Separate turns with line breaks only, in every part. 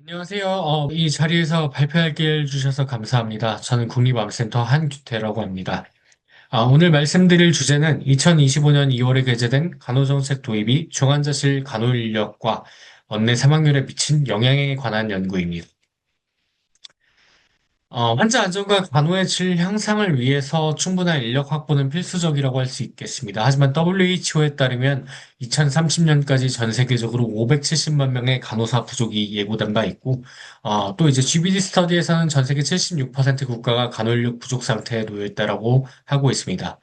안녕하세요. 어, 이 자리에서 발표할 기회를 주셔서 감사합니다. 저는 국립암센터 한규태라고 합니다. 아, 오늘 말씀드릴 주제는 2025년 2월에 게재된 간호정책 도입이 중환자실 간호 인력과 원내 사망률에 미친 영향에 관한 연구입니다. 어, 환자 안전과 간호의 질 향상을 위해서 충분한 인력 확보는 필수적이라고 할 수 있겠습니다. 하지만 WHO에 따르면 2030년까지 전 세계적으로 570만 명의 간호사 부족이 예고된 바 있고, 어, 또 이제 GBD 스터디에서는 전 세계 76% 국가가 간호 인력 부족 상태에 놓여 있다라고 하고 있습니다.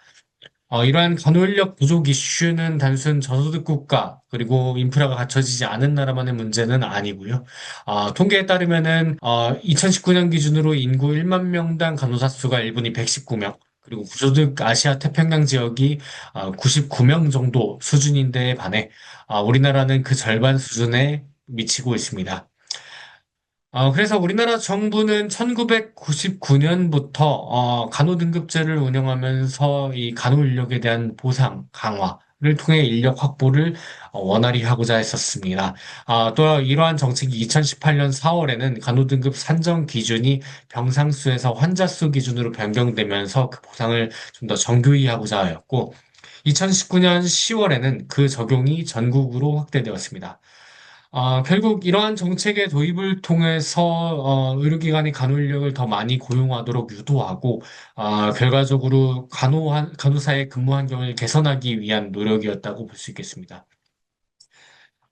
어, 이러한 간호인력 부족 이슈는 단순 저소득 국가 그리고 인프라가 갖춰지지 않은 나라만의 문제는 아니고요. 어, 통계에 따르면은 어, 2019년 기준으로 인구 1만 명당 간호사 수가 일본이 119명, 그리고 구소득 아시아 태평양 지역이 어, 99명 정도 수준인데에 반해 어, 우리나라는 그 절반 수준에 미치고 있습니다. 어, 그래서 우리나라 정부는 1999년부터 간호등급제를 운영하면서 이 간호 인력에 대한 보상 강화 를 통해 인력 확보를 어, 원활히 하고자 했었습니다. 아, 또 이러한 정책이 2018년 4월에는 간호등급 산정 기준이 병상 수에서 환자 수 기준으로 변경되면서 그 보상을 좀 더 정교히 하고자 하였고, 2019년 10월에는 그 적용이 전국으로 확대되었습니다. 아, 결국 이러한 정책의 도입을 통해서 어, 의료기관이 간호 인력을 더 많이 고용하도록 유도하고 아, 결과적으로 간호 간호사의 근무 환경을 개선하기 위한 노력이었다고 볼 수 있겠습니다.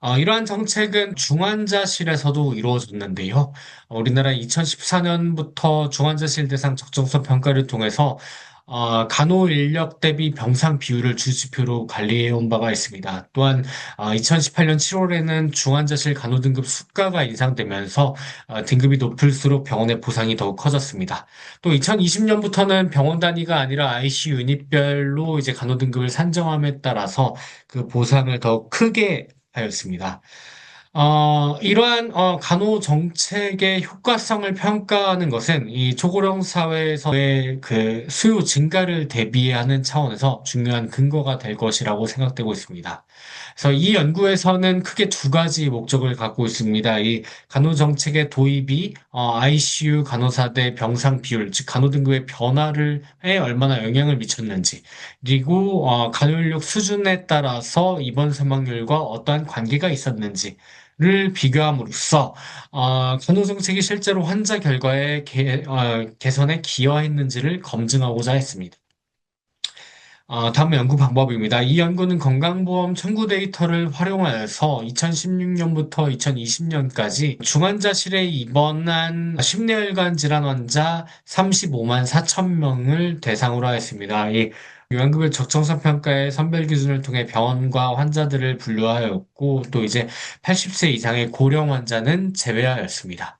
아, 이러한 정책은 중환자실에서도 이루어졌는데요. 어, 우리나라 2014년부터 중환자실 대상 적정성 평가를 통해서 어, 간호 인력 대비 병상 비율을 주지표로 관리해 온 바가 있습니다. 또한 2018년 7월에는 중환자실 간호 등급 수가가 인상되면서 어, 등급이 높을수록 병원의 보상이 더욱 커졌습니다. 또 2020년부터는 병원 단위가 아니라 ICU 유닛별로 이제 간호 등급을 산정함에 따라서 그 보상을 더 크게 하였습니다. 어, 이러한 어, 간호 정책의 효과성을 평가하는 것은 이 초고령 사회에서의 그 수요 증가를 대비하는 차원에서 중요한 근거가 될 것이라고 생각되고 있습니다. 그래서 이 연구에서는 크게 두 가지 목적을 갖고 있습니다. 이 간호 정책의 도입이 어, ICU 간호사 대 병상 비율, 즉 간호 등급의 변화를 에 얼마나 영향을 미쳤는지, 그리고 어, 간호 인력 수준에 따라서 입원 사망률과 어떠한 관계가 있었는지 를 비교함으로써 어, 간호 정책이 실제로 환자 결과의 개, 어, 개선에 기여했는지를 검증하고자 했습니다. 어, 다음 연구 방법입니다. 이 연구는 건강보험 청구 데이터를 활용하여서 2016년부터 2020년까지 중환자실에 입원한 심뇌혈관 질환 환자 35만 4천 명을 대상으로 하였습니다. 이 요양급여 적정성 평가의 선별 기준을 통해 병원과 환자들을 분류하였고 또 이제 80세 이상의 고령 환자는 제외하였습니다.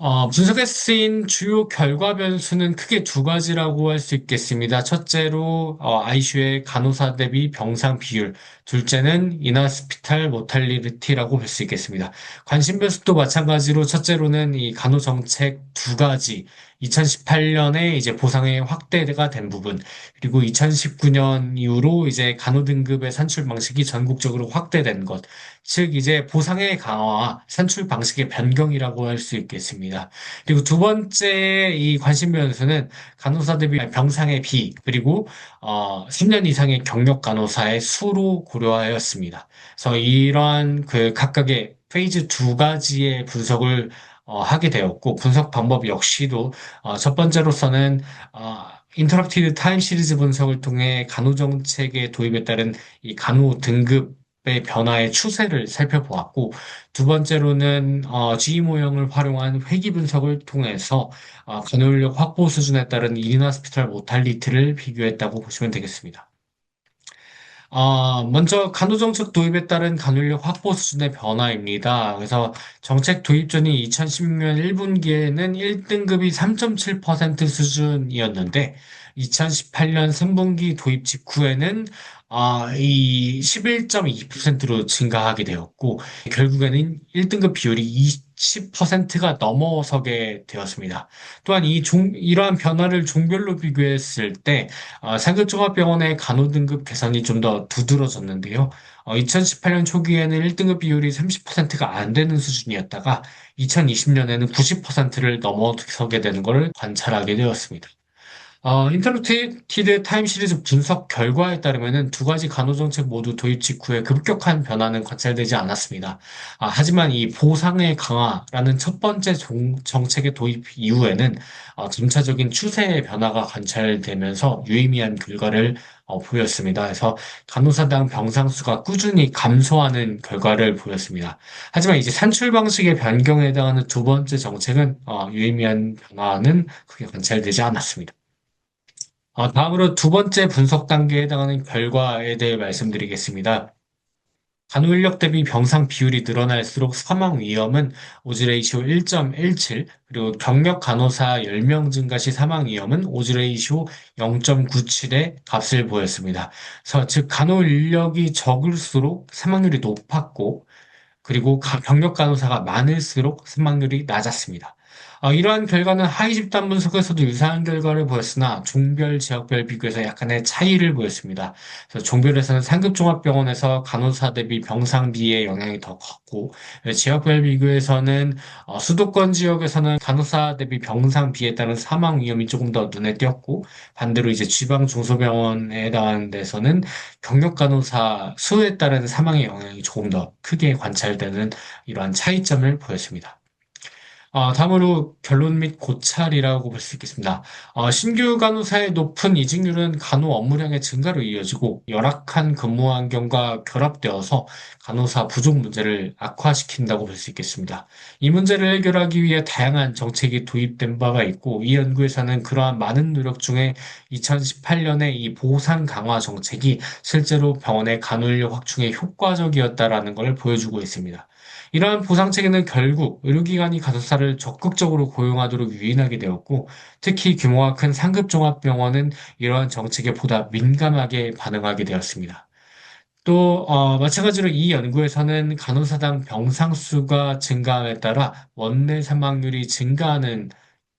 어, 분석에 쓰인 주요 결과 변수는 크게 두 가지라고 할 수 있겠습니다. 첫째로 어, ICU의 간호사 대비 병상 비율, 둘째는 이나스피탈 모탈리티라고 볼 수 있겠습니다. 관심 변수도 마찬가지로 첫째로는 이 간호 정책 두 가지, 2018년에 이제 보상의 확대가 된 부분, 그리고 2019년 이후로 이제 간호 등급의 산출 방식이 전국적으로 확대된 것, 즉 이제 보상의 강화와 산출 방식의 변경이라고 할 수 있겠습니다. 그리고 두 번째 이 관심 변수는 간호사 대비 병상의 비, 그리고 어, 3년 이상의 경력 간호사의 수로 고려하였습니다. 그래서 이러한 그 각각의 페이지 두 가지의 분석을 어, 하게 되었고 분석 방법 역시도 어, 첫 번째로서는 어, 인터럽티드 타임 시리즈 분석을 통해 간호 정책의 도입에 따른 이 간호 등급 의 변화의 추세를 살펴보았고 두 번째로는 어, G 모형을 활용한 회귀 분석을 통해서 어, 간호 인력 확보 수준에 따른 인하스피탈 모탈리티를 비교했다고 보시면 되겠습니다. 아, 먼저 간호정책 도입에 따른 간호인력 확보 수준의 변화입니다. 그래서 정책 도입 전인 2016년 1분기에는 1등급이 3.7% 수준이었는데 2018년 3분기 도입 직후에는 아, 이 11.2%로 증가하게 되었고 결국에는 1등급 비율이 10%가 넘어서게 되었습니다. 또한 이 종, 이러한 변화를 종별로 비교했을 때 어, 상급종합병원의 간호 등급 개선이 좀 더 두드러졌는데요. 2018년 초기에는 1등급 비율이 30%가 안 되는 수준이었다가 2020년에는 90%를 넘어서게 되는 것을 관찰하게 되었습니다. 어, 인터랙티드 타임 시리즈 분석 결과에 따르면은 두 가지 간호정책 모두 도입 직후에 급격한 변화는 관찰되지 않았습니다. 아, 하지만 이 보상의 강화라는 첫 번째 종- 정책의 도입 이후에는 어, 점차적인 추세의 변화가 관찰되면서 유의미한 결과를 어, 보였습니다. 그래서 간호사당 병상 수가 꾸준히 감소하는 결과를 보였습니다. 하지만 이제 산출 방식의 변경에 해당하는 두 번째 정책은 어, 유의미한 변화는 크게 관찰되지 않았습니다. 어, 다음으로 두 번째 분석 단계에 해당하는 결과에 대해 말씀드리겠습니다. 간호 인력 대비 병상 비율이 늘어날수록 사망 위험은 오지 레이시오 1.17, 그리고 경력 간호사 10명 증가 시 사망 위험은 오지 레이시오 0.97의 값을 보였습니다. 그래서 즉 간호 인력이 적을수록 사망률이 높았고, 그리고 가- 경력 간호사가 많을수록 사망률이 낮았습니다. 어, 이러한 결과는 하위 집단 분석에서도 유사한 결과를 보였으나 종별 지역별 비교에서 약간의 차이를 보였습니다. 그래서 종별에서는 상급 종합병원에서 간호사 대비 병상 비의 영향이 더 컸고 지역별 비교에서는 어, 수도권 지역에서는 간호사 대비 병상 비에 따른 사망 위험이 조금 더 눈에 띄었고 반대로 이제 지방 중소병원에 해당하는 데서는 경력 간호사 수에 따른 사망의 영향이 조금 더 크게 관찰되는 이러한 차이점을 보였습니다. 어, 다음으로 결론 및 고찰이라고 볼 수 있겠습니다. 어, 신규 간호사의 높은 이직률은 간호 업무량의 증가로 이어지고 열악한 근무 환경과 결합되어서 간호사 부족 문제를 악화시킨다고 볼 수 있겠습니다. 이 문제를 해결하기 위해 다양한 정책이 도입된 바가 있고 이 연구에서는 그러한 많은 노력 중에 2018년에 이 보상 강화 정책이 실제로 병원의 간호 인력 확충에 효과적이었다라는 걸 보여주고 있습니다. 이러한 보상 체계는 결국 의료기관이 간호사 를 적극적으로 고용하도록 유인하게 되었고, 특히 규모가 큰 상급 종합병원은 이러한 정책에 보다 민감하게 반응하게 되었습니다. 또 어, 마찬가지로 이 연구에서는 간호사당 병상 수가 증가함에 따라 원내 사망률이 증가하는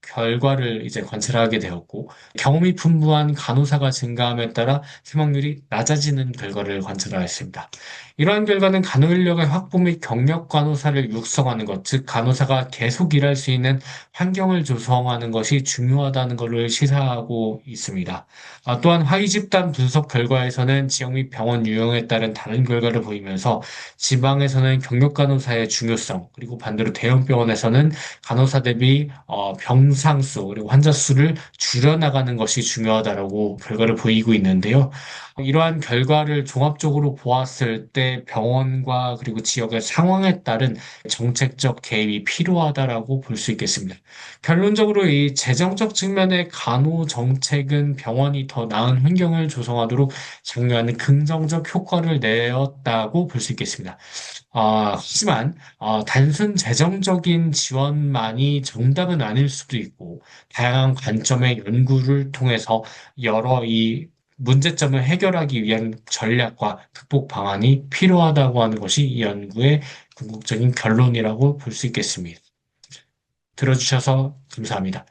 결과를 이제 관찰하게 되었고 경험이 풍부한 간호사가 증가함에 따라 사망률이 낮아지는 결과를 관찰하였습니다. 이러한 결과는 간호 인력의 확보 및 경력 간호사를 육성하는 것, 즉 간호사가 계속 일할 수 있는 환경을 조성하는 것이 중요하다는 것을 시사하고 있습니다. 아, 또한 하위 집단 분석 결과에서는 지역 및 병원 유형에 따른 다른 결과를 보이면서 지방에서는 경력 간호사의 중요성, 그리고 반대로 대형 병원에서는 간호사 대비 어, 병상 수, 그리고 환자 수를 줄여나가는 것이 중요하다라고 결과를 보이고 있는데요. 이러한 결과를 종합적으로 보았을 때 병원과 그리고 지역의 상황에 따른 정책적 개입이 필요하다라고 볼 수 있겠습니다. 결론적으로 이 재정적 측면의 간호 정책은 병원이 더 나은 환경을 조성하도록 장려하는 긍정적 효과를 내었다고 볼 수 있겠습니다. 아, 하지만 어, 단순 재정적인 지원만이 정답은 아닐 수도 있고 다양한 관점의 연구를 통해서 여러 이 문제점을 해결하기 위한 전략과 극복 방안이 필요하다고 하는 것이 이 연구의 궁극적인 결론이라고 볼 수 있겠습니다. 들어주셔서 감사합니다.